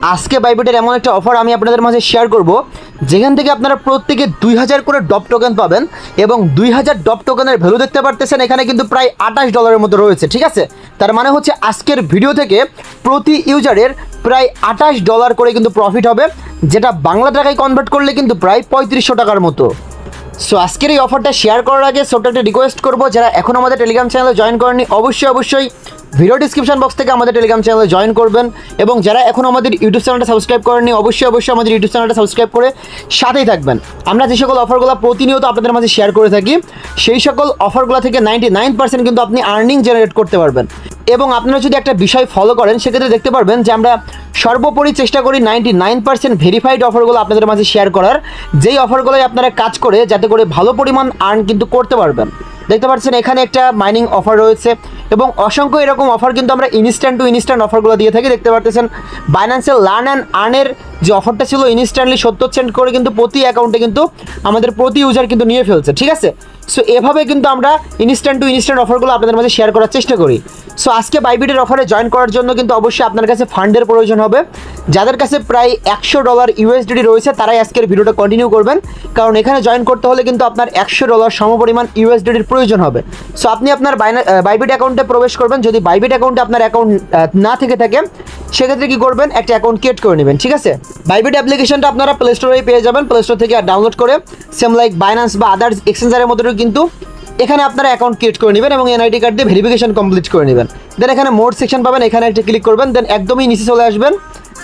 আজকে বাইবেটের এমন একটা অফার আমি আপনাদের মাঝে শেয়ার করব। যেখান থেকে আপনারা প্রত্যেকে দুই হাজার করে ডপ টোকেন পাবেন এবং দুই হাজার ডপ টোকেনের ভ্যালু দেখতে পারতেছেন, এখানে কিন্তু প্রায় আঠাশ ডলারের মতো রয়েছে, ঠিক আছে? তার মানে হচ্ছে আজকের ভিডিও থেকে প্রতি ইউজারের প্রায় আঠাশ ডলার করে কিন্তু প্রফিট হবে, যেটা বাংলা টাকায় কনভার্ট করলে কিন্তু প্রায় পঁয়ত্রিশশো টাকার মতো। সো আজকের এই অফারটা শেয়ার করার আগে ছোট্ট একটা রিকোয়েস্ট করব, যারা এখন আমাদের টেলিগ্রাম চ্যানেলে জয়েন করেনি অবশ্যই অবশ্যই ভিডিও ডিসক্রিপশন বক্স থেকে আমাদের টেলিগ্রাম চ্যানেলে জয়েন করবেন এবং যারা এখন আমাদের ইউটিউব চ্যানেলটা সাবস্ক্রাইব করেনি অবশ্যই অবশ্যই আমাদের ইউটিউব চ্যানেলটা সাবস্ক্রাইব করে সাথেই থাকবেন। আমরা যে সকল অফারগুলো প্রতিনিয়ত আপনাদের মাঝে শেয়ার করে থাকি, সেই সকল অফারগুলো থেকে নাইনটি নাইন পার্সেন্ট কিন্তু আপনি আর্নিং জেনারেট করতে পারবেন। এবং আপনারা যদি একটা বিষয় ফলো করেন, সেক্ষেত্রে দেখতে পারবেন যে আমরা সর্বোপরি চেষ্টা করি নাইনটি নাইন পার্সেন্ট ভেরিফাইড অফারগুলো আপনাদের মাঝে শেয়ার করার। যেই অফারগুলোই আপনারা কাজ করে, যাতে করে ভালো পরিমাণ আর্ন কিন্তু করতে পারবেন। দেখতে পাচ্ছেন, এখানে একটা মাইনিং অফার রয়েছে এবং অসংখ্য এরকম অফার কিন্তু আমরা ইনস্ট্যান্ট টু ইনস্ট্যান্ট অফারগুলো দিয়ে থাকি। দেখতে পারতেছেন বাইন্যান্সের লার্ন অ্যান্ড আর্নের যে অফারটা ছিল ইনস্ট্যান্টলি সত্তর সেন্ট করে কিন্তু প্রতি অ্যাকাউন্টে কিন্তু আমাদের প্রতি ইউজার কিন্তু নিয়ে ফেলছে, ঠিক আছে? সো এভাবে কিন্তু আমরা ইনস্ট্যান্ট টু ইনস্ট্যান্ট অফারগুলো আপনাদের মাঝে শেয়ার করার চেষ্টা করি। সো আজকে বাইবিটের অফারে জয়েন করার জন্য কিন্তু অবশ্যই আপনার কাছে ফান্ডের প্রয়োজন হবে। যাদের কাছে প্রায় একশো ডলার ইউএসডিডি রয়েছে, তারাই আজকের ভিডিওটা কন্টিনিউ করবেন। কারণ এখানে জয়েন করতে হলে কিন্তু আপনার একশো ডলার সমপরিমাণ ইউএসডিডির প্রয়োজন হবে। সো আপনি আপনার বাইবিট অ্যাকাউন্টে প্রবেশ করবেন। যদি বাইবিট অ্যাকাউন্টে আপনার অ্যাকাউন্ট না থেকে থাকে সেক্ষেত্রে কি করবেন? একটা অ্যাকাউন্ট ক্রিয়েট করে নেবেন, ঠিক আছে? বাইবিট অ্যাপ্লিকেশনটা আপনারা প্লে স্টোরেই পেয়ে যাবেন। প্লে স্টোর থেকে ডাউনলোড করে সেম লাইক বাইন্যান্স বা আদার্স এক্সচেঞ্জারের মতো কিন্তু এখানে আপনারা অ্যাকাউন্ট ক্রিয়েট করে নেবেন এবং এনআইডি কার্ড দিয়ে ভেরিফিকেশন কমপ্লিট করে নেবেন। দেন এখানে মোড সেকশন পাবেন, এখানে একটা ক্লিক করবেন দেন একদমই নিচে চলে আসবেন।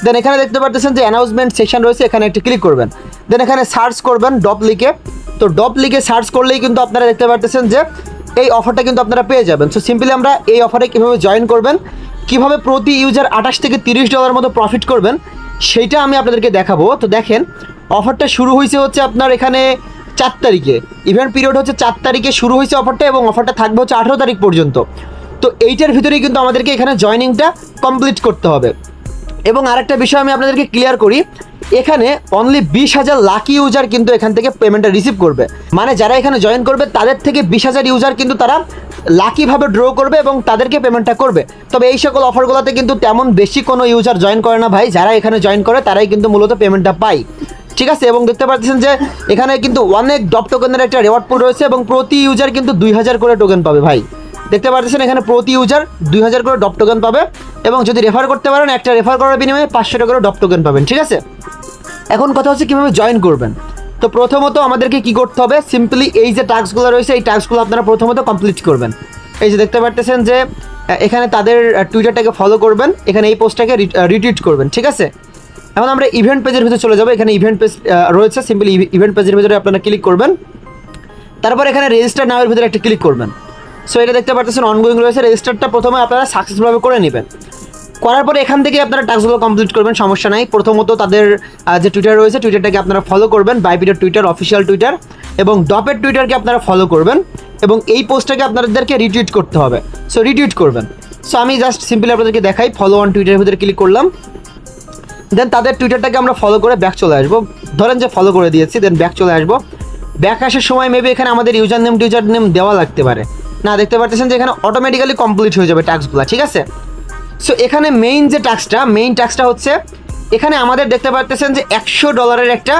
দেন এখানে দেখতে পাচ্ছেন যে অ্যানাউন্সমেন্ট সেকশন রয়েছে, এখানে একটা ক্লিক করবেন। দেন এখানে সার্চ করবেন ডপ লিখে। তো ডপ লিখে সার্চ করলেই কিন্তু আপনারা দেখতে পাচ্ছেন যে এই অফারটা কিন্তু আপনারা পেয়ে যাবেন। সো সিম্পলি আমরা এই অফারে কীভাবে জয়েন করবেন কীভাবে প্রতি ইউজার আঠাশ থেকে তিরিশ ডলার মতো প্রফিট করবেন, সেইটা আমি আপনাদেরকে দেখাবো। তো দেখেন অফারটা শুরু হয়েছে হচ্ছে আপনার এখানে চার তারিখে। ইভেন্ট পিরিয়ড হচ্ছে চার তারিখে শুরু হয়েছে অফারটা এবং অফারটা থাকবে হচ্ছে আঠেরো তারিখ পর্যন্ত। তো এইটার ভিতরেই কিন্তু আমাদেরকে এখানে জয়নিংটা কমপ্লিট করতে হবে। এবং আরেকটা বিষয় আমি আপনাদেরকে ক্লিয়ার করি এখানে অনলি বিশ হাজার লাকি ইউজার কিন্তু এখান থেকে পেমেন্টটা রিসিভ করবে। মানে যারা এখানে জয়েন করবে, তাদের থেকে বিশ হাজার ইউজার কিন্তু তারা লাকিভাবে ড্র করবে এবং তাদেরকে পেমেন্টটা করবে। তবে এই সকল অফারগুলোতে কিন্তু তেমন বেশি কোনো ইউজার জয়েন করে না ভাই। যারা এখানে জয়েন করে, তারাই কিন্তু মূলত পেমেন্টটা পায়। ঠিক আছে? এবং দেখতে পাচ্ছেন যে, এখানে কিন্তু অনেক ডপ টোকেনের একটা রেওয়ার্ড পুল রয়েছে এবং প্রতি ইউজার কিন্তু দুই হাজার করে টোকেন পাবে ভাই। দেখতে পাচ্ছেন এখানে প্রতি ইউজার দুই হাজার করে ডপ টোকেন পাবে এবং যদি রেফার করতে পারেন, একটা রেফার করার বিনিময়ে পাঁচশো টাকা করে ডপ টোকেন পাবেন। ঠিক আছে? এখন কথা হচ্ছে কীভাবে জয়েন করবেন। তো প্রথমত আমাদেরকে কি করতে হবে? সিম্পলি এই যে টাস্কগুলো রয়েছে, এই টাস্কগুলো আপনারা প্রথমত কমপ্লিট করবেন। এই যে দেখতে পারতেছেন যে এখানে তাদের টুইটারটাকে ফলো করবেন, এখানে এই পোস্টটাকে রিটুইট করবেন, ঠিক আছে? এখন আমরা ইভেন্ট পেজের ভিতরে চলে যাব। এখানে ইভেন্ট পেজ রয়েছে সিম্পলি ইভেন্ট পেজের ভিতরে আপনারা ক্লিক করবেন। তারপর এখানে রেজিস্টার নামের ভিতরে একটা ক্লিক করবেন। সো এটা দেখতে পাচ্ছেন অনগোয়িং রয়েছে। রেজিস্টারটা প্রথমে আপনারা সাকসেসফুলভাবে করে নেবেন। করার পরে এখান থেকে আপনারা টাস্কগুলো কমপ্লিট করবেন, সমস্যা নাই। প্রথমত তাদের যে টুইটার রয়েছে টুইটারটাকে আপনারা ফলো করবেন বাইপিটের টুইটার অফিসিয়াল টুইটার এবং ডপের টুইটারকে আপনারা ফলো করবেন, এবং এই পোস্টটাকে আপনাদেরকে রিটুইট করতে হবে। সো রিটুইট করবেন। সো আমি জাস্ট সিম্পলি আপনাদেরকে দেখাই ফলো অন টুইটারের ভিতরে ক্লিক করলাম। দেন তাদের টুইটারটাকে আমরা ফলো করে ব্যাক চলে আসব। ধরেন যে ফলো করে দিয়েছি দেন ব্যাক চলে আসব। ব্যাক আসার সময় মেবি এখানে আমাদের ইউজার নেম টিউজার নেম দেওয়া লাগতে পারে। না, দেখতে পাচ্ছেন যে এখানে অটোমেটিক্যালি কমপ্লিট হয়ে যাবে টাস্কগুলো ঠিক আছে? সো এখানে মেইন যে টাস্কটা মেইন টাস্কটা হচ্ছে, এখানে আমাদের দেখতে পাচ্ছেন যে একশো ডলারের একটা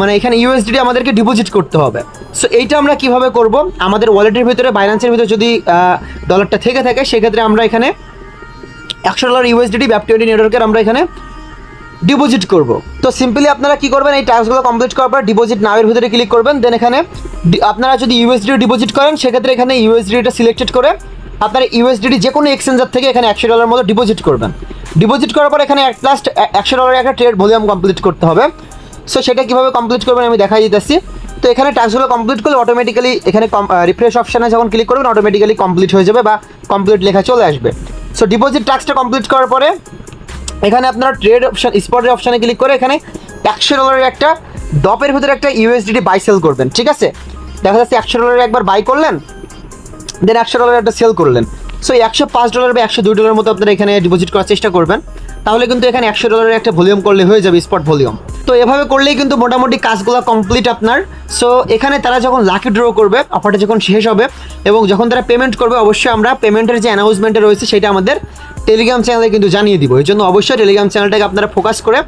মানে এখানে ইউএসডি আমাদেরকে ডিপোজিট করতে হবে। সো এইটা আমরা কীভাবে করব? আমাদের ওয়ালেটের ভিতরে বাইন্যান্সের ভিতরে যদি ডলারটা থেকে থাকে, সেক্ষেত্রে আমরা এখানে একশো ডলার ইউএসডিটি ব্যাপ টোয়েন্টি নেটওয়ার্কের আমরা এখানে ডিপোজিট করব। তো সিম্পলি আপনারা কি করবেন? এই টাস্কগুলো কমপ্লিট করার পর ডিপোজিট নামের ভিতরে ক্লিক করবেন। দেন এখানে, আপনারা যদি ইউএসডি ডিপোজিট করেন, সেক্ষেত্রে এখানে ইউএসডিটা সিলেক্টেড করে আপনারা ইউএসডিটি যে কোনো এক্সচেঞ্জার থেকে এখানে একশো ডলার মতো ডিপোজিট করবেন। ডিপোজিট করার পর এখানে এক লাস্ট একশো ডলারের একটা ট্রেড ভলিউম কমপ্লিট করতে হবে। সো সেটা কীভাবে কমপ্লিট করবেন আমি দেখাই দিতেছি। তো এখানে টাস্কগুলো কমপ্লিট করলে অটোমেটিক্যালি এখানে রিফ্রেশ অপশানে যখন ক্লিক করবেন অটোমেটিক্যালি কমপ্লিট হয়ে যাবে বা কমপ্লিট লেখা চলে আসবে। সো ডিপোজিট টাস্কটা কমপ্লিট করার পরে এখানে আপনারা ট্রেড অপশান স্পটের অপশানে ক্লিক করে এখানে একশো ডলারের একটা ডপের ভিতরে একটা ইউএসডিটি বাই সেল করবেন, ঠিক আছে? দেখা যাচ্ছে একশো ডলারের একবার বাই করলেন দেন একশো ডলার একটা সেল করলেন। সো একশো পাঁচ ডলার বা একশো দুই ডলার মতো আপনারা এখানে ডিপোজিট করার চেষ্টা করবেন। তাহলে কিন্তু এখানে একশো ডলারের একটা ভলিউম করলে হয়ে যাবে স্পট ভলিউম তো এভাবে করলেই কিন্তু মোটামুটি কাজগুলো কমপ্লিট আপনার। সো এখানে তারা যখন লাকি ড্র করবে অফারটা যখন শেষ হবে এবং যখন তারা পেমেন্ট করবে, অবশ্যই আমরা পেমেন্টের যে অ্যানাউন্সমেন্টে রয়েছে, সেটা আমাদের টেলিগ্রাম চ্যানেলে কিন্তু জানিয়ে দিব। এই জন্য অবশ্যই টেলিগ্রাম চ্যানেলটাকে আপনারা ফোকাস করে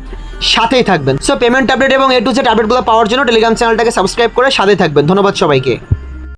সাথেই থাকবেন। সো পেমেন্ট আপডেট এবং এ টু জেড আপডেটগুলো পাওয়ার জন্য টেলিগ্রাম চ্যানেলটাকে সাবস্ক্রাইব করে সাথে থাকবেন। ধন্যবাদ সবাইকে।